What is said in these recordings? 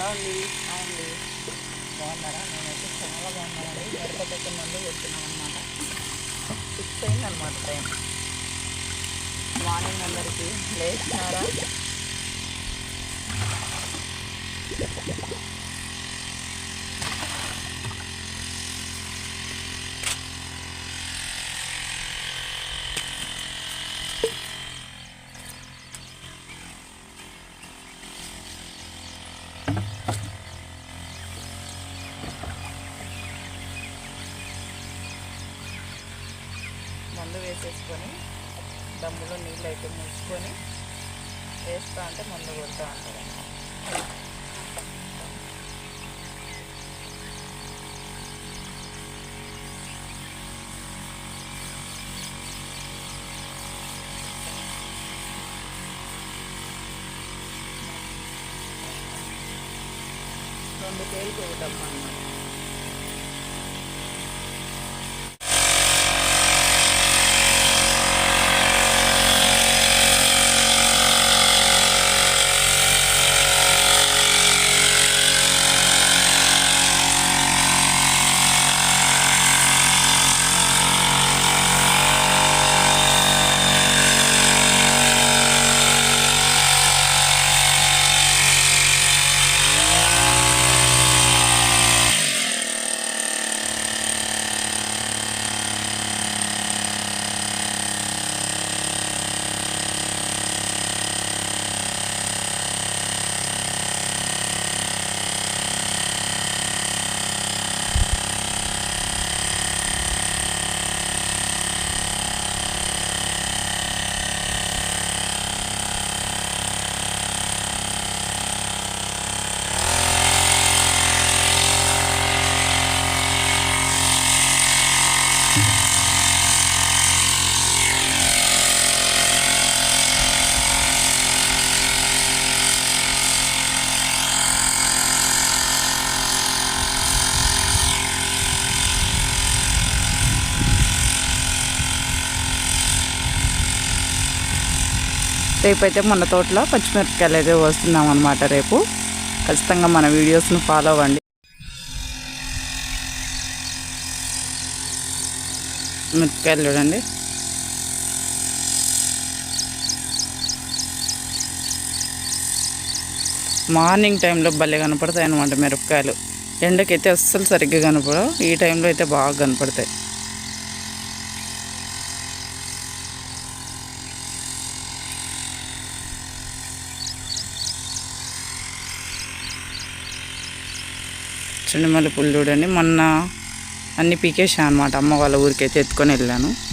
Hello అండి. అండి బాగున్నారా? నేనైతే చాలా బాగున్నానండి. మిరపకైతే ముందు కొడుతున్నాం అనమాట సిక్స్ అయిందనమాట టైం. మార్నింగ్ అందరికీ. లేచినారా మందు వేసేసుకొని దమ్ములో నీళ్ళు అయితే ముంచుకొని వేస్తా అంటే మందు కొడతా ఉంటారు రెండు కేజీలు ఒక డబ్బా అన్నమాట రేపు అయితే మన తోటలో పచ్చిమిరపకాయలు అయితే వస్తున్నాం అనమాట రేపు. ఖచ్చితంగా మన వీడియోస్ను ఫాలో అవ్వండి. మిరపకాయలు చూడండి. మార్నింగ్ టైంలో భలే కనపడతాయి అనమాట మిరపకాయలు. ఎండకైతే అస్సలు సరిగ్గా కనపడవు. ఈ టైంలో అయితే బాగా కనపడతాయి. చుండిమల్లి పుల్లు చూడండి. మొన్న అన్ని పీకేసా అనమాట. అమ్మ వాళ్ళ ఊరికైతే ఎత్తుకొని వెళ్ళాను.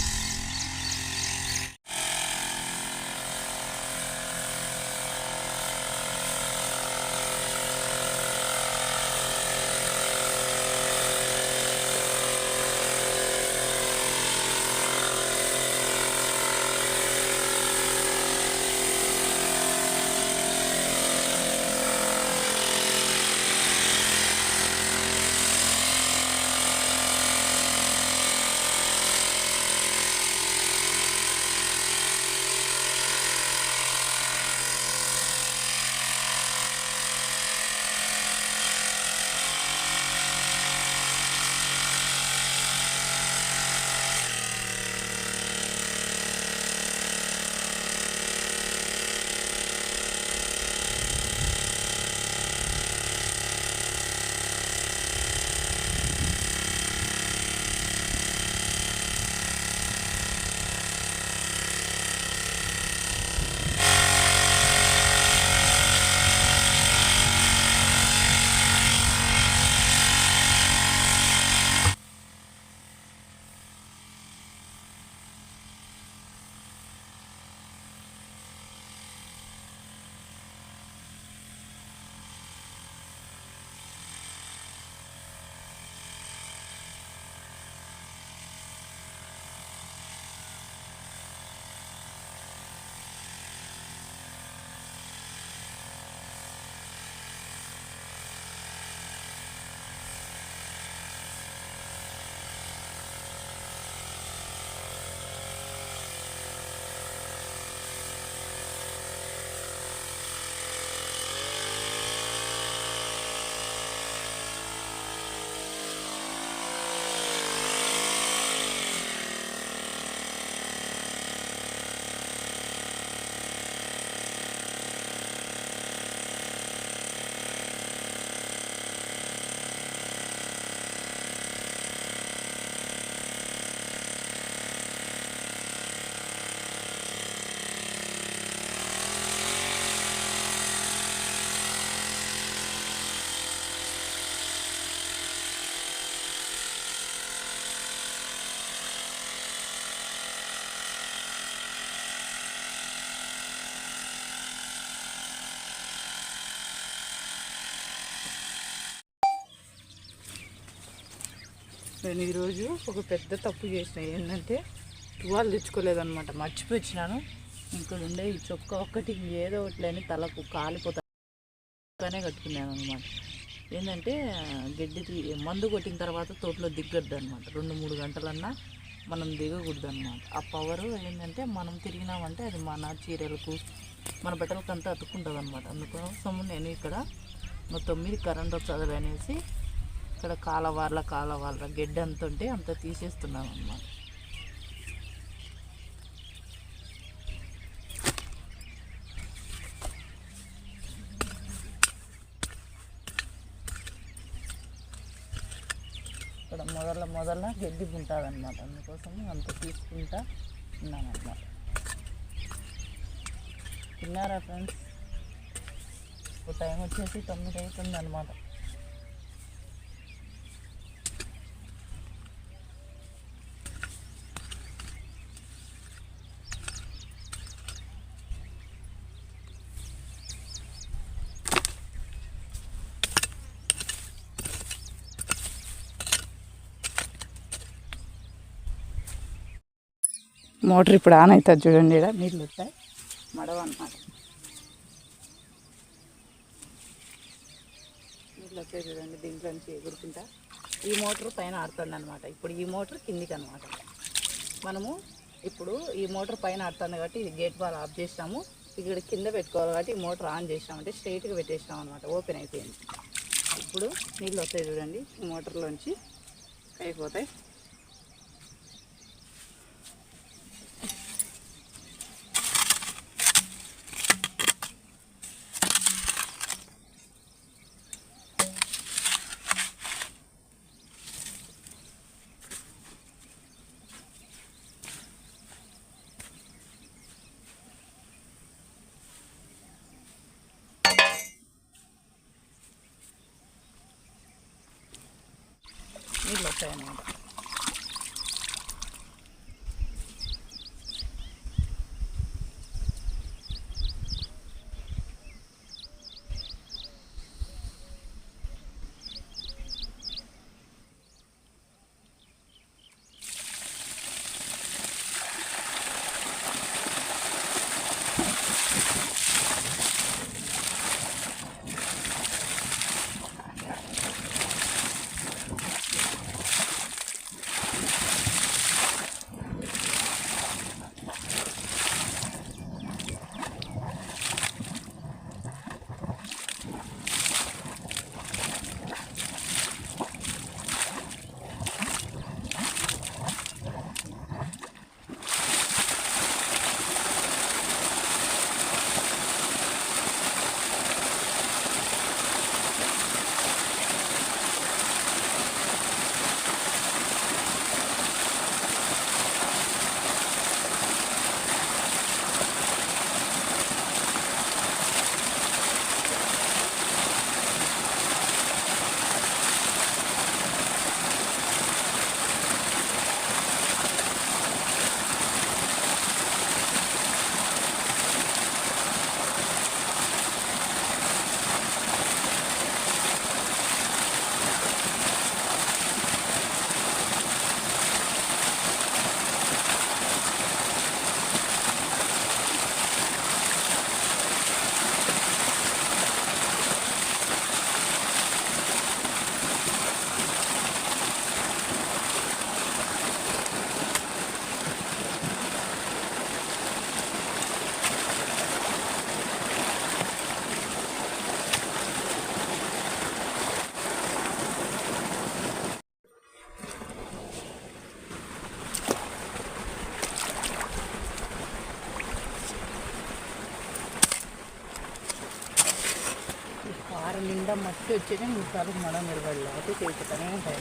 నేను ఈరోజు ఒక పెద్ద తప్పు చేసిన ఏంటంటే టువాల్ తెచ్చుకోలేదనమాట మర్చిపోయినాను ఇక్కడ ఉండే ఈ చొక్క ఒక్కటి ఏదో ఒకటి తలకు కాలిపోతానే కట్టుకున్నాను అనమాట ఏంటంటే గడ్డికి మందు కొట్టిన తర్వాత తోటలో దిగ్గద్దు అనమాట రెండు మూడు గంటలన్నా మనం దిగకూడదు అనమాట ఆ పవర్ ఏంటంటే మనం తిరిగినామంటే అది మన చీరలకు మన బట్టలకు అంతా అతుక్కుంటుంది అనమాట అందుకోసం నేను ఇక్కడ మొత్తం మీద కరెంట్ వచ్చదు అనేసి ఇక్కడ కాలవార్ల కాలవార్ల గడ్డి అంత ఉంటే అంత తీసేస్తున్నాం అన్నమాట. ఇక్కడ మొదల మొదల గడ్డి ఉంటుంది అనమాట అందుకోసం అంత తీసుకుంటా ఉన్నామన్నమాట. తిన్నారా ఫ్రెండ్స్? ఇప్పుడు టైం వచ్చేసి తొమ్మిది అవుతుంది అనమాట మోటార్ ఇప్పుడు ఆన్ అవుతుంది చూడండి ఇక్కడ నీళ్ళు వస్తాయి. మడవ అన్నమాట. నీళ్ళు వస్తాయి చూడండి దీంట్లో నుంచి ఎగురుకుంటా. ఈ మోటార్ పైన ఆడుతుంది అనమాట ఇప్పుడు ఈ మోటార్ కిందికి అనమాట మనము ఇప్పుడు ఈ మోటార్ పైన ఆడుతుంది కాబట్టి ఇది గేట్ బాల్ ఆఫ్ చేసినాము. ఇక్కడ కింద పెట్టుకోవాలి కాబట్టి ఈ మోటార్ ఆన్ చేసినామంటే స్ట్రైట్గా పెట్టేసినాం అనమాట ఓపెన్ అయిపోయింది. ఇప్పుడు నీళ్ళు వస్తాయి చూడండి. ఈ మోటార్లోంచి అయిపోతాయి. నీళ్ళు వచ్చాయన్నమాట వారం నిండా మట్టి వచ్చేది మూడు సార్లు మనం నిలబడలే అయితే చేపుతానే ఉంటాయి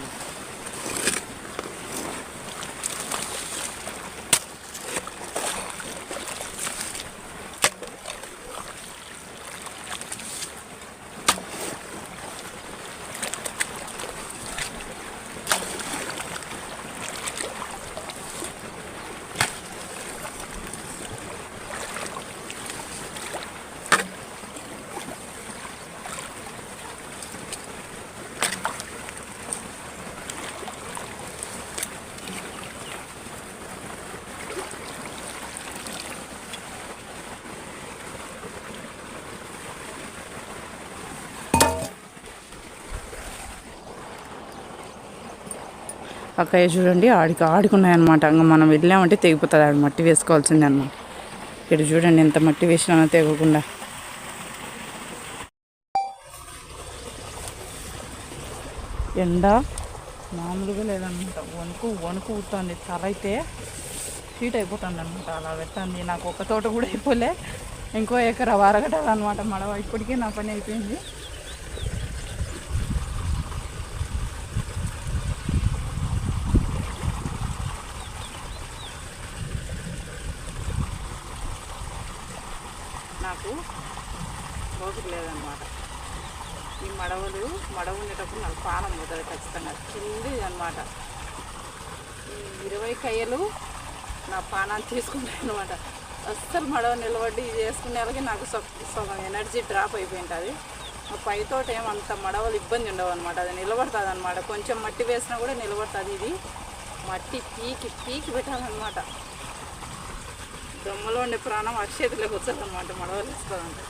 అక్కయ్య చూడండి ఆడికి ఆడుకున్నాయన్నమాట. ఇంకా మనం వెళ్ళామంటే తెగిపోతుంది ఆడ మట్టి వేసుకోవాల్సిందే అనమాట ఇక్కడ చూడండి ఎంత మట్టి వేసినా తెగకుండా. ఎండ మామూలుగా లేదనమాట వణుకు వణుకు ఊతుంది తల అయితే హీట్ అయిపోతుంది అనమాట అలా పెట్టండి నాకు ఒక తోట కూడా అయిపోలే. ఇంకో ఎకరా వరగటాలన్నమాట మడవ. ఇప్పటికే నా పని అయిపోయింది నాకు ఓపిక లేదనమాట ఈ మడవ ఉండేటప్పుడు నాకు పానం పోతుంది ఖచ్చితంగా. కింది అనమాట ఈ ఇరవై కయ్యలు నా పానాన్ని తీసుకుంటాయి అనమాట అస్సలు మడవ నిలబడి చేసుకునే వాళ్ళకి నాకు సొ- సగం ఎనర్జీ డ్రాప్ అయిపోయింటుంది. పైతోట ఏమంత మడవలు ఇబ్బంది ఉండవు అనమాట అది నిలబడుతుంది అనమాట కొంచెం మట్టి వేసినా కూడా నిలబడుతుంది ఇది. మట్టి పీకి పీకి పెట్టాలన్నమాట. దొమ్మలో ఉండే ప్రాణం అక్షేతిలోకి వచ్చేది అనమాట మడవలు వేసుకోవాలంటే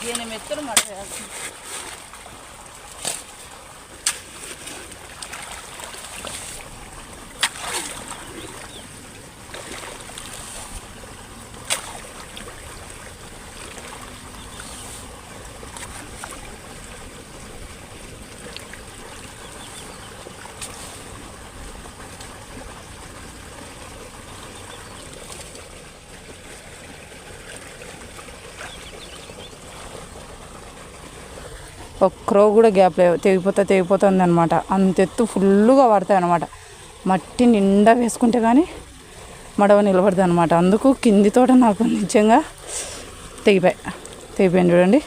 tiene metro más real. ఒక క్రో కూడా గ్యాప్ లేవు. తెగిపోతా తెగిపోతుంది అనమాట అంత ఎత్తు ఫుల్గా పడతాయి అనమాట మట్టి నిండా వేసుకుంటే కానీ మడవ నిలబడుతుంది అనమాట అందుకు కింది తోట నాకు నిజంగా తెగిపోయి తెగిపోయింది చూడండి.